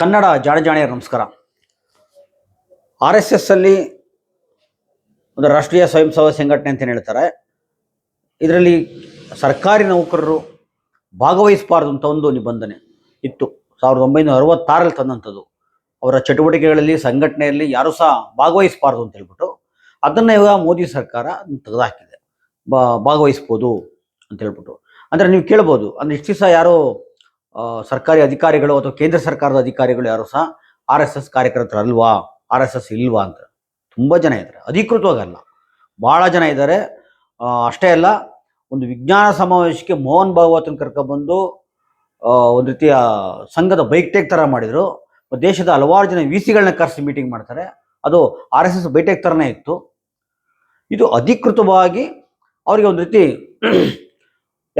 ಕನ್ನಡ ಜಾಣ ಜಾಣಿಯರ, ನಮಸ್ಕಾರ. R S S ಅಲ್ಲಿ ಒಂದು ರಾಷ್ಟ್ರೀಯ ಸ್ವಯಂ ಸೇವಾ ಸಂಘಟನೆ ಅಂತ ಹೇಳ್ತಾರೆ. ಇದರಲ್ಲಿ ಸರ್ಕಾರಿ ನೌಕರರು ಭಾಗವಹಿಸಬಾರ್ದು ಅಂತ ಒಂದು ನಿಬಂಧನೆ ಇತ್ತು. ಸಾವಿರದ ಒಂಬೈನೂರ ಅರವತ್ತಾರಲ್ಲಿ ತಂದಂಥದ್ದು. ಅವರ ಚಟುವಟಿಕೆಗಳಲ್ಲಿ, ಸಂಘಟನೆಯಲ್ಲಿ ಯಾರು ಸಹ ಭಾಗವಹಿಸಬಾರ್ದು ಅಂತ ಹೇಳ್ಬಿಟ್ಟು ಅದನ್ನು ಇವಾಗ ಮೋದಿ ಸರ್ಕಾರ ತೆಗೆದುಹಾಕಿದೆ ಭಾಗವಹಿಸ್ಬೋದು ಅಂತ ಹೇಳ್ಬಿಟ್ಟು. ಅಂದರೆ ನೀವು ಕೇಳ್ಬೋದು, ಅಂದರೆ ಇಷ್ಟು ದಿವಸ ಯಾರೋ ಸರ್ಕಾರಿ ಅಧಿಕಾರಿಗಳು ಅಥವಾ ಕೇಂದ್ರ ಸರ್ಕಾರದ ಅಧಿಕಾರಿಗಳು ಯಾರು ಸಹ ಆರ್ ಎಸ್ ಎಸ್ ಕಾರ್ಯಕರ್ತರಲ್ವಾ? ಆರ್ ಎಸ್ ಎಸ್ ಇಲ್ವಾ ಅಂತ. ತುಂಬ ಜನ ಇದ್ದಾರೆ. ಅಧಿಕೃತವಾಗಿ ಅಲ್ಲ ಭಾಳ ಜನ ಇದ್ದಾರೆ. ಅಷ್ಟೇ ಅಲ್ಲ, ಒಂದು ವಿಜ್ಞಾನ ಸಮಾವೇಶಕ್ಕೆ ಮೋಹನ್ ಭಾಗವತನ ಕರ್ಕೊಂಡ್ಬಂದು ಒಂದು ರೀತಿಯ ಸಂಘದ ಬೈಕ್ ಟೇಕ್ ಥರ ಮಾಡಿದರು. ದೇಶದ ಹಲವಾರು ಜನ ವಿ ಸಿಗಳನ್ನ ಕರೆಸಿ ಮೀಟಿಂಗ್ ಮಾಡ್ತಾರೆ. ಅದು ಆರ್ ಎಸ್ ಎಸ್ ಬೈಟೆಕ್ ಥರನೇ ಇತ್ತು. ಇದು ಅಧಿಕೃತವಾಗಿ ಅವರಿಗೆ ಒಂದು ರೀತಿ,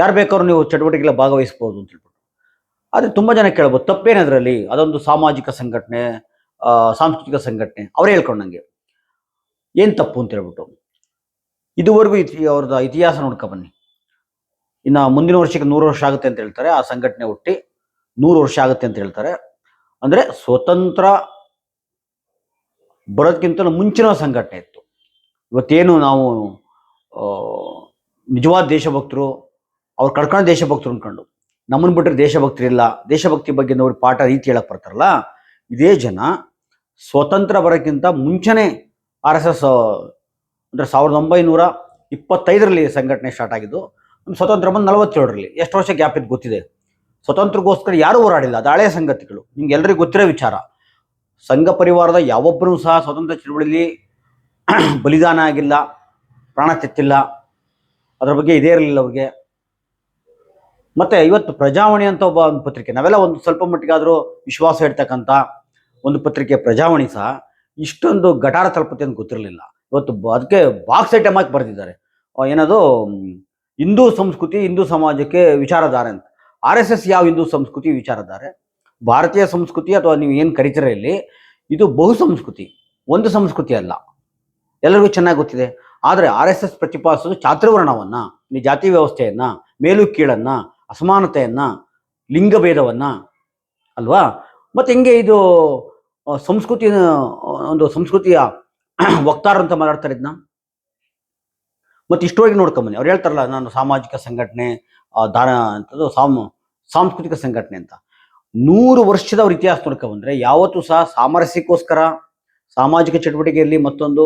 ಯಾರು ಬೇಕಾದ್ರೂ ನೀವು ಚಟುವಟಿಕೆಗಳ ಭಾಗವಹಿಸ್ಬೋದು ಅಂತ ಹೇಳ್ಬಿಟ್ಟು. ಆದರೆ ತುಂಬ ಜನ ಕೇಳ್ಬೋದು, ತಪ್ಪೇನದರಲ್ಲಿ? ಅದೊಂದು ಸಾಮಾಜಿಕ ಸಂಘಟನೆ ಸಾಂಸ್ಕೃತಿಕ ಸಂಘಟನೆ, ಅವರೇ ಹೇಳ್ಕೊಂಡಂಗೆ ಏನು ತಪ್ಪು ಅಂತ ಹೇಳ್ಬಿಟ್ಟು. ಇದುವರೆಗೂ ಇತಿ ಅವ್ರದ ಇತಿಹಾಸ ನೋಡ್ಕೊ ಬನ್ನಿ. ಇನ್ನು ಮುಂದಿನ ವರ್ಷಕ್ಕೆ ನೂರು ವರ್ಷ ಆಗುತ್ತೆ ಅಂತ ಹೇಳ್ತಾರೆ, ಆ ಸಂಘಟನೆ ಹುಟ್ಟಿ ನೂರು ವರ್ಷ ಆಗುತ್ತೆ ಅಂತ ಹೇಳ್ತಾರೆ. ಅಂದರೆ ಸ್ವತಂತ್ರ ಬರೋದಕ್ಕಿಂತ ಮುಂಚಿನ ಸಂಘಟನೆ ಇತ್ತು. ಇವತ್ತೇನು ನಾವು ನಿಜವಾದ ದೇಶಭಕ್ತರು, ಅವ್ರು ಕಳ್ಕೊಂಡು ದೇಶಭಕ್ತರು ಅನ್ಕೊಂಡು. ನಮ್ಮನ್ನು ಬಿಟ್ಟರೆ ದೇಶಭಕ್ತರಿಲ್ಲ. ದೇಶಭಕ್ತಿ ಬಗ್ಗೆ ಅವ್ರಿಗೆ ಪಾಠ ರೀತಿ ಹೇಳಕ್ ಬರ್ತಾರಲ್ಲ, ಇದೇ ಜನ ಸ್ವತಂತ್ರ ಬರೋಕ್ಕಿಂತ ಮುಂಚೆನೇ ಆರ್ ಎಸ್ ಎಸ್, ಅಂದರೆ ಸಾವಿರದ ಒಂಬೈನೂರ ಇಪ್ಪತ್ತೈದರಲ್ಲಿ ಸಂಘಟನೆ ಸ್ಟಾರ್ಟ್ ಆಗಿದ್ದು ನಮ್ಮ ಸ್ವತಂತ್ರ ಬಂದು ನಲವತ್ತೇಳರಲ್ಲಿ. ಎಷ್ಟು ವರ್ಷ ಗ್ಯಾಪ್ ಇದ್ದು ಗೊತ್ತಿದೆ. ಸ್ವತಂತ್ರಗೋಸ್ಕರ ಯಾರೂ ಹೋರಾಡಿಲ್ಲ. ಅದು ಹಳೆಯ ಸಂಗತಿಗಳು. ನಿಮ್ಗೆ ಎಲ್ಲರಿಗೂ ಗೊತ್ತಿರೋ ವಿಚಾರ. ಸಂಘ ಪರಿವಾರದ ಯಾವೊಬ್ಬರೂ ಸಹ ಸ್ವತಂತ್ರ ಚಳುವಳಿಲಿ ಬಲಿದಾನ ಆಗಿಲ್ಲ, ಪ್ರಾಣ ತೆತ್ತಿಲ್ಲ. ಅದ್ರ ಬಗ್ಗೆ ಇದೇ ಇರಲಿಲ್ಲ ಅವ್ರಿಗೆ. ಮತ್ತೆ ಇವತ್ತು ಪ್ರಜಾವಾಣಿ ಅಂತ ಒಬ್ಬ ಒಂದು ಪತ್ರಿಕೆ, ನಾವೆಲ್ಲ ಒಂದು ಸ್ವಲ್ಪ ಮಟ್ಟಿಗಾದರೂ ವಿಶ್ವಾಸ ಇಡ್ತಕ್ಕಂಥ ಒಂದು ಪತ್ರಿಕೆ ಪ್ರಜಾವಾಣಿ ಸಹ ಇಷ್ಟೊಂದು ಗಟಾರ ತಲುಪುತ್ತೆ ಅಂತ ಗೊತ್ತಿರಲಿಲ್ಲ. ಇವತ್ತು ಅದಕ್ಕೆ ಬಾಕ್ಸ್ ಐಟಮ್ ಆಗಿ ಬರೆದಿದ್ದಾರೆ. ಏನದು ಹಿಂದೂ ಸಂಸ್ಕೃತಿ, ಹಿಂದೂ ಸಮಾಜಕ್ಕೆ ವಿಚಾರಧಾರೆ ಅಂತ. ಆರ್ ಎಸ್ ಎಸ್ ಯಾವ ಹಿಂದೂ ಸಂಸ್ಕೃತಿ ವಿಚಾರಧಾರೆ? ಭಾರತೀಯ ಸಂಸ್ಕೃತಿ ಅಥವಾ ನೀವು ಏನು ಕರಿತೀರ ಇಲ್ಲಿ? ಇದು ಬಹು ಸಂಸ್ಕೃತಿ, ಒಂದು ಸಂಸ್ಕೃತಿ ಅಲ್ಲ. ಎಲ್ಲರಿಗೂ ಚೆನ್ನಾಗಿ ಗೊತ್ತಿದೆ. ಆದರೆ ಆರ್ ಎಸ್ ಎಸ್ ಪ್ರತಿಪಾದಿಸೋದು ಚಾತುರ್ವರ್ಣವನ್ನು ಜಾತಿ ವ್ಯವಸ್ಥೆಯನ್ನ ಮೇಲು ಕೀಳನ್ನ ಅಸಮಾನತೆಯನ್ನ, ಲಿಂಗಭೇದವನ್ನು, ಅಲ್ವಾ? ಮತ್ತೆ ಹೆಂಗೆ ಇದು ಸಂಸ್ಕೃತಿಯ ಸಂಸ್ಕೃತಿ ಒಂದು ಸಂಸ್ಕೃತಿಯ ವಕ್ತಾರ ಅಂತ ಮಾತಾಡ್ತಾರೆ ಇದನ್ನ ಮತ್ತೆ ಇಷ್ಟವಾಗಿ ನೋಡ್ಕೊಂಬನ್ನಿ. ಅವ್ರು ಹೇಳ್ತಾರಲ್ಲ, ನಾನು ಸಾಮಾಜಿಕ ಸಂಘಟನೆ ದಾನ ಅಂತದ್ದು ಸಾಮ್, ಸಾಂಸ್ಕೃತಿಕ ಸಂಘಟನೆ ಅಂತ. ನೂರು ವರ್ಷದ ಅವ್ರ ಇತಿಹಾಸ ನೋಡ್ಕೊಂಬಂದ್ರೆ, ಯಾವತ್ತೂ ಸಹ ಸಾಮರಸ್ಯಕ್ಕೋಸ್ಕರ, ಸಾಮಾಜಿಕ ಚಟುವಟಿಕೆಯಲ್ಲಿ ಮತ್ತೊಂದು,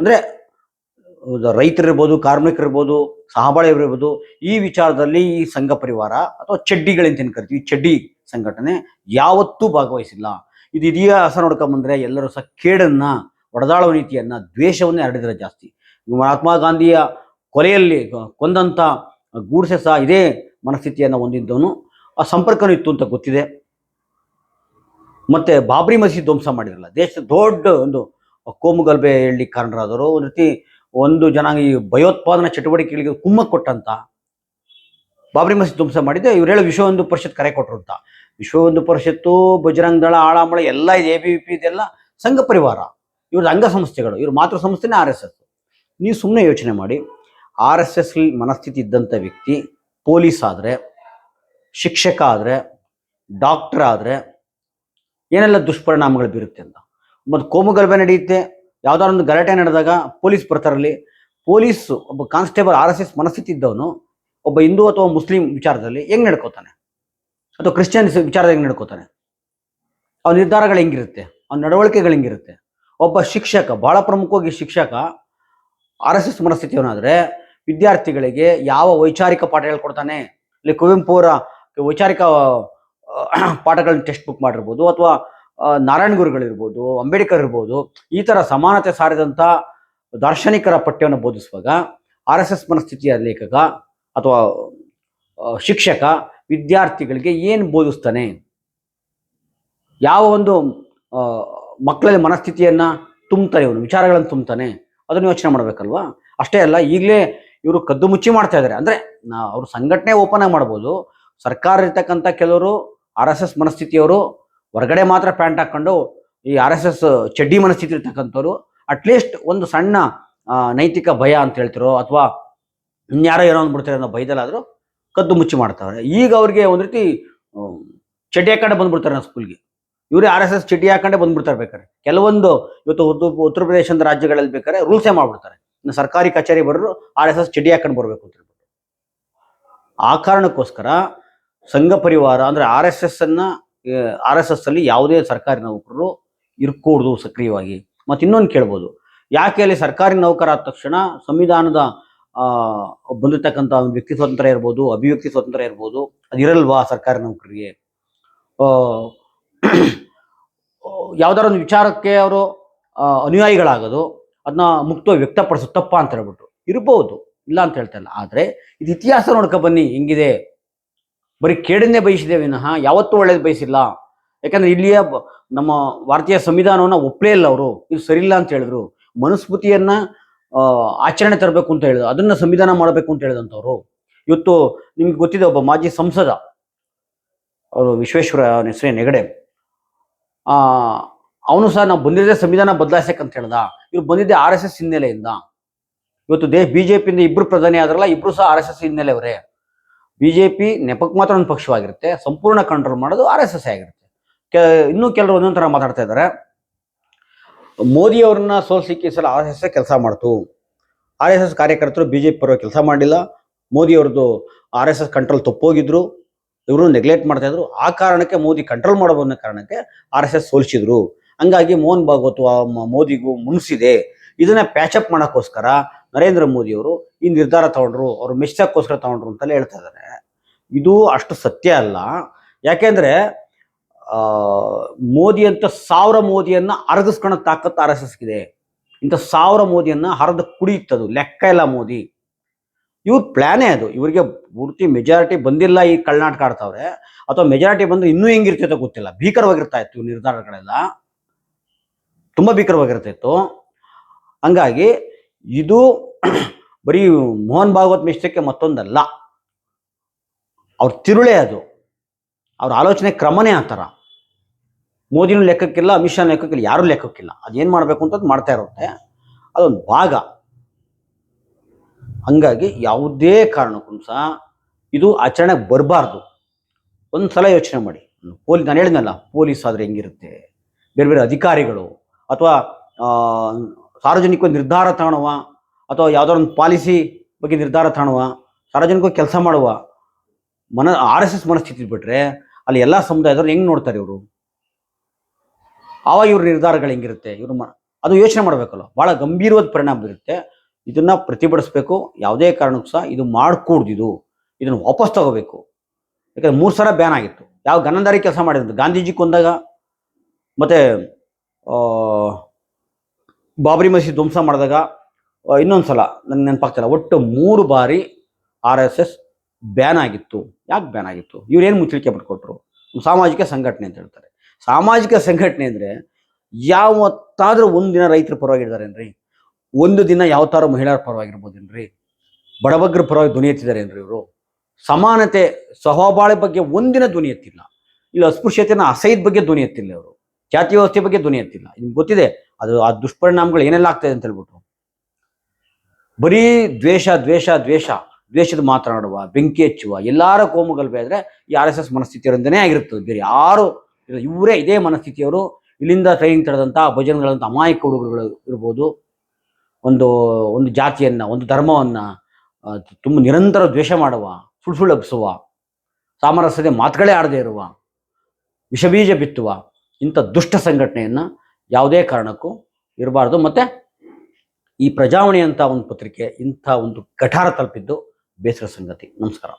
ಅಂದ್ರೆ ರೈತರಿರ್ಬೋದು, ಕಾರ್ಮಿಕರಿರ್ಬೋದು ಇರ್ಬೋದು ಈ ವಿಚಾರದಲ್ಲಿ ಈ ಸಂಘ ಪರಿವಾರ ಅಥವಾ ಚಡ್ಡಿಗಳಂತ ಕರಿತೀವಿ ಚಡ್ಡಿ ಸಂಘಟನೆ ಯಾವತ್ತೂ ಭಾಗವಹಿಸಿಲ್ಲ. ಇದು ಇತಿಹಾಸ ನೋಡ್ಕೊಂಬಂದ್ರೆ ಎಲ್ಲರೂ ಸಹ ಕೇಡನ್ನ ಒಡೆದಾಳುವ ನೀತಿಯನ್ನ, ದ್ವೇಷವನ್ನೇ ಹರಡಿದ್ರೆ ಜಾಸ್ತಿ. ಮಹಾತ್ಮ ಗಾಂಧಿಯ ಕೊಲೆಯಲ್ಲಿ ಕೊಂದಂಥ ಗೂಡ್ಸೆ ಸಹ ಇದೇ ಮನಸ್ಥಿತಿಯನ್ನು ಹೊಂದಿದ್ದವನು. ಆ ಸಂಪರ್ಕನೂ ಇತ್ತು ಅಂತ ಗೊತ್ತಿದೆ. ಮತ್ತೆ ಬಾಬ್ರಿ ಮಸೀದ್ ಧ್ವಂಸ ಮಾಡಿರಲ್ಲ ದೇಶದ ದೊಡ್ಡ ಒಂದು ಕೋಮುಗಲ್ಭೆ ಹೇಳಲಿಕ್ಕೆ ಕಾರಣರಾದವರು. ಒಂದು ರೀತಿ ಒಂದು ಜನಾಂಗ ಈ ಭಯೋತ್ಪಾದನಾ ಚಟುವಟಿಕೆಗಳಿಗೆ ಕುಮ್ಮಕ್ ಕೊಟ್ಟಂತ, ಬಾಬ್ರಿ ಮಸೀದ್ ಧ್ವಂಸ ಮಾಡಿದ್ದೆ ಇವ್ರು ಹೇಳೋ ವಿಶ್ವ ಹಿಂದೂ ಪರಿಷತ್ ಕರೆ ಕೊಟ್ಟರು ಅಂತ. ವಿಶ್ವ ಹಿಂದೂ ಪರಿಷತ್ತು ಬಜರಂಗ್ ದಳ, ಆಳಾಮಳ, ಎಲ್ಲ ಇದೆ ಎ ಬಿ ಪಿ ಇದೆಲ್ಲ ಸಂಘ ಪರಿವಾರ. ಇವ್ರದ್ದು ಅಂಗಸಂಸ್ಥೆಗಳು ಇವ್ರ ಮಾತೃ ಸಂಸ್ಥೆನೇ ಆರ್ ಎಸ್ ಎಸ್ ನೀವು ಸುಮ್ಮನೆ ಯೋಚನೆ ಮಾಡಿ ಆರ್ ಎಸ್ ಎಸ್ ಮನಸ್ಥಿತಿ ಇದ್ದಂಥ ವ್ಯಕ್ತಿ, ಪೊಲೀಸ್ ಆದರೆ, ಶಿಕ್ಷಕ ಆದರೆ, ಡಾಕ್ಟರ್ ಆದರೆ, ಏನೆಲ್ಲ ದುಷ್ಪರಿಣಾಮಗಳು ಬೀರುತ್ತೆ ಅಂತ. ಮತ್ತು ಕೋಮುಗಲಭೆ ನಡೆಯುತ್ತೆ ಯಾವ್ದಾದ್ರು ಒಂದು ಗಲಾಟೆ ನಡೆದಾಗ ಪೊಲೀಸ್ ಬರ್ತಾರಲ್ಲಿ, ಪೊಲೀಸ್ ಒಬ್ಬ ಕಾನ್ಸ್ಟೇಬಲ್ ಆರ್ ಎಸ್ ಎಸ್ ಮನಸ್ಥಿತಿ ಇದ್ದವನು, ಒಬ್ಬ ಹಿಂದೂ ಅಥವಾ ಮುಸ್ಲಿಂ ವಿಚಾರದಲ್ಲಿ ಹೆಂಗ್ ನಡ್ಕೋತಾನೆ? ಅಥವಾ ಕ್ರಿಶ್ಚಿಯನ್ಸ್ ವಿಚಾರದಲ್ಲಿ ಹೆಂಗ್ ನಡ್ಕೋತಾನೆ? ಅವ್ನ ನಿರ್ಧಾರಗಳು ಹೆಂಗಿರುತ್ತೆ? ಅವ್ನ ನಡವಳಿಕೆಗಳು ಹೆಂಗಿರುತ್ತೆ? ಒಬ್ಬ ಶಿಕ್ಷಕ, ಬಹಳ ಪ್ರಮುಖವಾಗಿ ಶಿಕ್ಷಕ, ಆರ್ ಎಸ್ ಎಸ್ ಮನಸ್ಥಿತಿಯವನಾದ್ರೆ ವಿದ್ಯಾರ್ಥಿಗಳಿಗೆ ಯಾವ ವೈಚಾರಿಕ ಪಾಠ ಹೇಳ್ಕೊಡ್ತಾನೆ? ಇಲ್ಲಿ ಕುವೆಂಪು ಅವರ ವೈಚಾರಿಕ ಪಾಠಗಳನ್ನ ಟೆಕ್ಸ್ಟ್ ಬುಕ್ ಮಾಡಿರ್ಬೋದು ಅಥವಾ ನಾರಾಯಣ ಗುರುಗಳಿರ್ಬೋದು ಅಂಬೇಡ್ಕರ್ ಇರ್ಬೋದು, ಈ ತರ ಸಮಾನತೆ ಸಾರಿದಂತ ದಾರ್ಶನಿಕರ ಪಠ್ಯವನ್ನು ಬೋಧಿಸುವಾಗ ಆರ್ ಎಸ್ ಎಸ್ ಮನಸ್ಥಿತಿಯ ಲೇಖಕ ಅಥವಾ ಶಿಕ್ಷಕ, ವಿದ್ಯಾರ್ಥಿಗಳಿಗೆ ಏನು ಬೋಧಿಸ್ತಾನೆ? ಯಾವ ಒಂದು ಮಕ್ಕಳಲ್ಲಿ ಮನಸ್ಥಿತಿಯನ್ನ ತುಂಬ್ತಾನೆ ಇವನು ವಿಚಾರಗಳನ್ನು ತುಂಬ್ತಾನೆ ಅದನ್ನು ಯೋಚನೆ ಮಾಡ್ಬೇಕಲ್ವಾ? ಅಷ್ಟೇ ಅಲ್ಲ, ಈಗಲೇ ಇವರು ಕದ್ದು ಮುಚ್ಚಿ ಮಾಡ್ತಾ ಇದ್ದಾರೆ ಅಂದ್ರೆ ಅವ್ರ ಸಂಘಟನೆ ಓಪನ್ ಆಗಿ ಮಾಡ್ಬೋದು. ಸರ್ಕಾರ ಇರ್ತಕ್ಕಂಥ ಕೆಲವರು, ಆರ್ ಎಸ್ ಎಸ್ ಮನಸ್ಥಿತಿಯವರು ಹೊರಗಡೆ ಮಾತ್ರ ಪ್ಯಾಂಟ್ ಹಾಕೊಂಡು ಈ ಆರ್ ಎಸ್ ಎಸ್ ಚಡ್ಡಿ ಮನಸ್ಥಿತಿ ಇರ್ತಕ್ಕಂಥವ್ರು ಅಟ್ಲೀಸ್ಟ್ ಒಂದು ಸಣ್ಣ ನೈತಿಕ ಭಯ ಅಂತ ಹೇಳ್ತಿರೋ ಅಥವಾ ಇನ್ಯಾರೋ ಏನೋ ಅಂದ್ಬಿಡ್ತಾರೆ ಅನ್ನೋ ಭಯದಲ್ಲಾದರೂ ಕದ್ದು ಮುಚ್ಚಿ ಮಾಡ್ತಾರೆ. ಈಗ ಅವ್ರಿಗೆ ಒಂದು ರೀತಿ ಚಡ್ಡಿ ಹಾಕೊಂಡೆ ಬಂದ್ಬಿಡ್ತಾರೆ ನಾವು ಸ್ಕೂಲ್ಗೆ ಇವರೇ ಆರ್ ಎಸ್ ಎಸ್ ಚಡ್ಡಿ ಹಾಕೊಂಡೆ ಬಂದ್ಬಿಡ್ತಾರೆ ಬೇಕಾರೆ ಕೆಲವೊಂದು ಇವತ್ತು ಉತ್ತರ ಉತ್ತರ ಪ್ರದೇಶದ ರಾಜ್ಯಗಳಲ್ಲಿ ಬೇಕಾದ್ರೆ ರೂಲ್ಸೇ ಮಾಡ್ಬಿಡ್ತಾರೆ. ಇನ್ನು ಸರ್ಕಾರಿ ಕಚೇರಿ ಬರೋರು ಆರ್ ಎಸ್ ಎಸ್ ಚಡ್ಡಿ ಹಾಕೊಂಡು ಬರಬೇಕು ಅಂತ ಹೇಳ್ಬಿಟ್ಟು. ಆ ಕಾರಣಕ್ಕೋಸ್ಕರ ಸಂಘ ಪರಿವಾರ ಅಂದರೆ ಆರ್ ಎಸ್ ಎಸ್ ಅನ್ನ ಆರ್ ಎಸ್ ಎಸ್ ಅಲ್ಲಿ ಯಾವುದೇ ಸರ್ಕಾರಿ ನೌಕರರು ಇರ್ಕೂಡ್ದು ಸಕ್ರಿಯವಾಗಿ. ಮತ್ತೆ ಇನ್ನೊಂದು ಕೇಳ್ಬೋದು. ಯಾಕೆ ಅಲ್ಲಿ ಸರ್ಕಾರಿ ನೌಕರ ಆದ ತಕ್ಷಣ ಸಂವಿಧಾನದ ಬಂದಿರ್ತಕ್ಕಂಥ ವ್ಯಕ್ತಿ ಸ್ವಾತಂತ್ರ್ಯ ಇರ್ಬೋದು, ಅಭಿವ್ಯಕ್ತಿ ಸ್ವಾತಂತ್ರ್ಯ ಇರ್ಬೋದು ಅದಿರಲ್ವಾ ಸರ್ಕಾರಿ ನೌಕರಿಗೆ ಯಾವ್ದಾರ ಒಂದು ವಿಚಾರಕ್ಕೆ ಅವರು ಅನುಯಾಯಿಗಳಾಗೋದು ಅದನ್ನ ಮುಕ್ತವಾಗಿ ವ್ಯಕ್ತಪಡಿಸೋ ತಪ್ಪ ಅಂತ ಹೇಳ್ಬಿಟ್ಟು ಇರ್ಬೋದು, ಇಲ್ಲ ಅಂತ ಹೇಳ್ತಾ ಇಲ್ಲ. ಆದ್ರೆ ಇದು ಇತಿಹಾಸ ನೋಡ್ಕೊ ಬನ್ನಿ, ಹೆಂಗಿದೆ? ಬರೀ ಕೇಡನ್ನೇ ಬಯಸಿದೆ ವಿನಃ, ಯಾವತ್ತೂ ಒಳ್ಳೇದು ಬಯಸಿಲ್ಲ. ಯಾಕಂದ್ರೆ ಇಲ್ಲಿಯ ನಮ್ಮ ಭಾರತೀಯ ಸಂವಿಧಾನವನ್ನ ಒಪ್ಪಲೇ ಇಲ್ಲ ಅವರು. ಇದು ಸರಿಯಿಲ್ಲ ಅಂತ ಹೇಳಿದ್ರು. ಮನುಸ್ಮೃತಿಯನ್ನ ಆಚರಣೆ ತರಬೇಕು ಅಂತ ಹೇಳಿದ್ರು. ಅದನ್ನ ಸಂವಿಧಾನ ಮಾಡಬೇಕು ಅಂತ ಹೇಳಿದಂಥವ್ರು. ಇವತ್ತು ನಿಮ್ಗೆ ಗೊತ್ತಿದೆ ಒಬ್ಬ ಮಾಜಿ ಸಂಸದ. ಅವರು ವಿಶ್ವೇಶ್ವರ ಹೆಸರೇ ನೆಗಡೆ ಆ, ಅವನು ಸಹ ನಾವು ಬಂದಿದ್ದೆ ಸಂವಿಧಾನ ಬದಲಾಯಿಸಕ್ಕಂತ ಹೇಳ್ದ. ಇವ್ರು ಬಂದಿದ್ದೆ ಆರ್ ಎಸ್ ಎಸ್ ಹಿನ್ನೆಲೆಯಿಂದ. ಇವತ್ತು ದೇಶ ಬಿಜೆಪಿಯಿಂದ ಇಬ್ರು ಪ್ರಧಾನಿ ಆದ್ರಲ್ಲ, ಇಬ್ರು ಸಹ ಆರ್ ಎಸ್ ಎಸ್ ಹಿನ್ನೆಲೆಯವರೇ. ಬಿಜೆಪಿ ನೆಪಕ್ಕೆ ಮಾತ್ರ ಒಂದು ಪಕ್ಷವಾಗಿರುತ್ತೆ, ಸಂಪೂರ್ಣ ಕಂಟ್ರೋಲ್ ಮಾಡೋದು ಆರ್ ಎಸ್ ಎಸ್ ಆಗಿರುತ್ತೆ. ಕೆ, ಇನ್ನೂ ಕೆಲವರು ಒಂದೊಂದು ಥರ ಮಾತಾಡ್ತಾ ಇದ್ದಾರೆ ಮೋದಿ ಅವ್ರನ್ನ ಸೋಲ್ಸಿಕ್ಕೆ ಸಲ ಆರ್ ಎಸ್ ಎಸ್ ಕೆಲಸ ಮಾಡ್ತು. ಆರ್ ಎಸ್ ಎಸ್ ಕಾರ್ಯಕರ್ತರು ಬಿಜೆಪಿ ಪರವಾಗಿ ಕೆಲಸ ಮಾಡಿಲ್ಲ ಮೋದಿ ಅವ್ರದ್ದು ಆರ್ ಎಸ್ ಎಸ್ ಕಂಟ್ರೋಲ್ ತಪ್ಪೋಗಿದ್ರು. ಇವರು ನೆಗ್ಲೆಕ್ಟ್ ಮಾಡ್ತಾ ಇದ್ರು. ಆ ಕಾರಣಕ್ಕೆ ಮೋದಿ ಕಂಟ್ರೋಲ್ ಅನ್ನೋ ಕಾರಣಕ್ಕೆ ಆರ್ ಎಸ್ ಎಸ್ ಸೋಲಿಸಿದ್ರು. ಹಂಗಾಗಿ ಮೋಹನ್ ಭಾಗವತ್ ಮೋದಿಗೂ ಮುನ್ಸಿದೆ ಇದನ್ನ ಪ್ಯಾಚಪ್ ಮಾಡೋಕ್ಕೋಸ್ಕರ ನರೇಂದ್ರ ಮೋದಿಯವರು ಈ ನಿರ್ಧಾರ ತಗೊಂಡ್ರು, ಅವರು ಮೆಚ್ಚಕ್ಕೋಸ್ಕರ ತಗೊಂಡ್ರು ಅಂತಲೇ ಹೇಳ್ತಾ ಇದ್ದಾರೆ. ಇದು ಅಷ್ಟು ಸತ್ಯ ಅಲ್ಲ. ಯಾಕೆಂದ್ರೆ ಮೋದಿ ಅಂತ ಸಾವಿರ ಮೋದಿಯನ್ನ ಅರಗಿಸ್ಕೊಳ್ಳೋ ತಾಕತ್ತು ಆರ್ ಎಸ್ ಎಸ್ಗಿದೆ ಇಂಥ ಸಾವಿರ ಮೋದಿಯನ್ನ ಹರಿದು ಕುಡಿಯುತ್ತದು ಲೆಕ್ಕ ಇಲ್ಲ ಮೋದಿ. ಇವ್ರ ಪ್ಲ್ಯಾನೇ ಅದು. ಇವರಿಗೆ ಪೂರ್ತಿ ಮೆಜಾರಿಟಿ ಬಂದಿಲ್ಲ ಈ ಕರ್ನಾಟಕ ಆಡ್ತಾವ್ರೆ. ಅಥವಾ ಮೆಜಾರಿಟಿ ಬಂದ್ರೆ ಇನ್ನೂ ಹೆಂಗಿರ್ತೈತೋ ಗೊತ್ತಿಲ್ಲ. ಭೀಕರವಾಗಿರ್ತಾ ಇತ್ತು ನಿರ್ಧಾರಗಳೆಲ್ಲ. ತುಂಬ ಭೀಕರವಾಗಿರ್ತಾ ಇತ್ತು. ಹಂಗಾಗಿ ಇದು ಬರೀ ಮೋಹನ್ ಭಾಗವತ್ ಮಿಶ್ರಕ್ಕೆ ಮತ್ತೊಂದಲ್ಲ. ಅವ್ರ ತಿರುಳೆ ಅದು. ಅವ್ರ ಆಲೋಚನೆ ಕ್ರಮನೇ ಆ ಥರ. ಮೋದಿನೂ ಲೆಕ್ಕಕ್ಕಿಲ್ಲ, ಅಮಿತ್ ಶಾ ಲೆಕ್ಕಕ್ಕಿಲ್ಲ, ಯಾರೂ ಲೆಕ್ಕಕ್ಕಿಲ್ಲ. ಅದೇನು ಮಾಡಬೇಕು ಅಂತ ಅದ್ ಮಾಡ್ತಾ ಇರುತ್ತೆ. ಅದೊಂದು ಭಾಗ. ಹಂಗಾಗಿ ಯಾವುದೇ ಕಾರಣಕ್ಕೂ ಸಹ ಇದು ಆಚರಣೆಗೆ ಬರಬಾರ್ದು. ಒಂದು ಸಲ ಯೋಚನೆ ಮಾಡಿ. ಪೊಲೀಸ್ ನಾನು ಹೇಳಿದ್ನಲ್ಲ, ಪೊಲೀಸ್ ಆದರೆ ಹೆಂಗಿರುತ್ತೆ? ಬೇರೆ ಬೇರೆ ಅಧಿಕಾರಿಗಳು ಅಥವಾ ಸಾರ್ವಜನಿಕ ನಿರ್ಧಾರ ತಾಣುವ ಅಥವಾ ಯಾವುದೋ ಒಂದು ಪಾಲಿಸಿ ಬಗ್ಗೆ ನಿರ್ಧಾರ ತಾಣುವ ಸಾರ್ವಜನಿಕ ಕೆಲಸ ಮಾಡುವ ಮನ, ಆರ್ ಎಸ್ ಎಸ್ ಮನಸ್ಥಿತಿ ಬಿಟ್ರೆ ಅಲ್ಲಿ ಎಲ್ಲ ಸಮುದಾಯದವ್ರು ಹೆಂಗ್ ನೋಡ್ತಾರೆ ಇವರು? ಆವಾಗ ಇವ್ರ ನಿರ್ಧಾರಗಳು ಹೆಂಗಿರುತ್ತೆ? ಇವ್ರು ಮ, ಅದು ಯೋಚನೆ ಮಾಡಬೇಕಲ್ಲ ಬಹಳ ಗಂಭೀರವಾದ ಪರಿಣಾಮ ಬೀರುತ್ತೆ. ಇದನ್ನ ಪ್ರತಿಭಟಿಸ್ಬೇಕು. ಯಾವುದೇ ಕಾರಣಕ್ಕೂ ಸಹ ಇದು ಮಾಡ್ಕೂಡ್ದು ಇದು. ಇದನ್ನು ವಾಪಸ್ ತಗೋಬೇಕು. ಯಾಕಂದ್ರೆ ಮೂರು ಸಲ ಬ್ಯಾನ್ ಆಗಿತ್ತು. ಯಾವ ಗನಂದಾರಿ ಕೆಲಸ ಮಾಡಿದ್ರು. ಗಾಂಧೀಜಿ ಕೊಂದಾಗ, ಮತ್ತೆ ಬಾಬರಿ ಮಸೀದ್ ಧ್ವಂಸ ಮಾಡಿದಾಗ ಇನ್ನೊಂದು ಸಲ ನನಗೆ ನೆನಪಾಗ್ತಿಲ್ಲ ಒಟ್ಟು ಮೂರು ಬಾರಿ ಆರ್ ಎಸ್ ಎಸ್ ಬ್ಯಾನ್ ಆಗಿತ್ತು. ಯಾಕೆ ಬ್ಯಾನ್ ಆಗಿತ್ತು? ಇವ್ರೇನು ಮುಚ್ಚಳಿಕೆ ಬಿಟ್ಕೊಟ್ರು ಸಾಮಾಜಿಕ ಸಂಘಟನೆ ಅಂತ ಹೇಳ್ತಾರೆ. ಸಾಮಾಜಿಕ ಸಂಘಟನೆ ಅಂದರೆ ಯಾವತ್ತಾದರೂ ಒಂದು ದಿನ ರೈತರ ಪರವಾಗಿರ್ತಾರೇನ್ರಿ ಒಂದು ದಿನ ಯಾವ ಥರ ಮಹಿಳೆಯರ ಪರವಾಗಿರ್ಬೋದೇನ್ರಿ? ಬಡಬಗ್ರ ಪರವಾಗಿ ಧ್ವನಿ ಎತ್ತಿದಾರೇನ್ರಿ ಇವರು? ಸಮಾನತೆ ಸಹಬಾಳೆ ಬಗ್ಗೆ ಒಂದಿನ ಧ್ವನಿ ಎತ್ತಿಲ್ಲ. ಇಲ್ಲ, ಅಸ್ಪೃಶ್ಯತೆನ ಅಸಹ್ಯದ ಬಗ್ಗೆ ಧ್ವನಿ ಎತ್ತಿಲ್ಲ ಅವರು ಜಾತಿ ವ್ಯವಸ್ಥೆ ಬಗ್ಗೆ ಧ್ವನಿ ಎತ್ತಿಲ್ಲ. ನಿಮ್ಗೆ ಗೊತ್ತಿದೆ, ಅದು ಆ ದುಷ್ಪರಿಣಾಮಗಳು ಏನೆಲ್ಲ ಆಗ್ತದೆ ಅಂತ ಹೇಳ್ಬಿಟ್ಟು ಬರೀ ದ್ವೇಷ ದ್ವೇಷ ದ್ವೇಷ, ದ್ವೇಷದ ಮಾತನಾಡುವ, ಬೆಂಕಿ ಹಚ್ಚುವ, ಎಲ್ಲಾರ ಕೋಮುಗಲ್ಭೆ ಆದ್ರೆ ಈ ಆರ್ ಎಸ್ ಎಸ್ ಮನಸ್ಥಿತಿಯವರಿಂದನೇ ಆಗಿರ್ತದೆ ಬೇರೆ ಯಾರು ಇವರೇ ಇದೇ ಮನಸ್ಥಿತಿಯವರು. ಇಲ್ಲಿಂದ ಟ್ರೈನಿಂಗ್ ತಡೆದಂಥ ಭಜನೆಗಳಂತ ಅಮಾಯಕ ಹುಡುಗರುಗಳು ಇರ್ಬೋದು. ಒಂದು ಒಂದು ಜಾತಿಯನ್ನ, ಒಂದು ಧರ್ಮವನ್ನ ತುಂಬ ನಿರಂತರ ದ್ವೇಷ ಮಾಡುವ, ಸುಳ್ಳು ಸಾಮರಸ್ಯದ ಮಾತುಗಳೇ ಆಡದೇ ಇರುವ, ವಿಷಬೀಜ ಬಿತ್ತುವ ಇಂಥ ದುಷ್ಟ ಸಂಘಟನೆಯನ್ನು ಯಾವುದೇ ಕಾರಣಕ್ಕೂ ಇರಬಾರ್ದು. ಮತ್ತು ಈ ಪ್ರಜಾವಾಣಿ ಅಂತ ಒಂದು ಪತ್ರಿಕೆ ಇಂಥ ಒಂದು ಕಠಾರ ತಲುಪಿದ್ದು ಬೇಸರ ಸಂಗತಿ. ನಮಸ್ಕಾರ.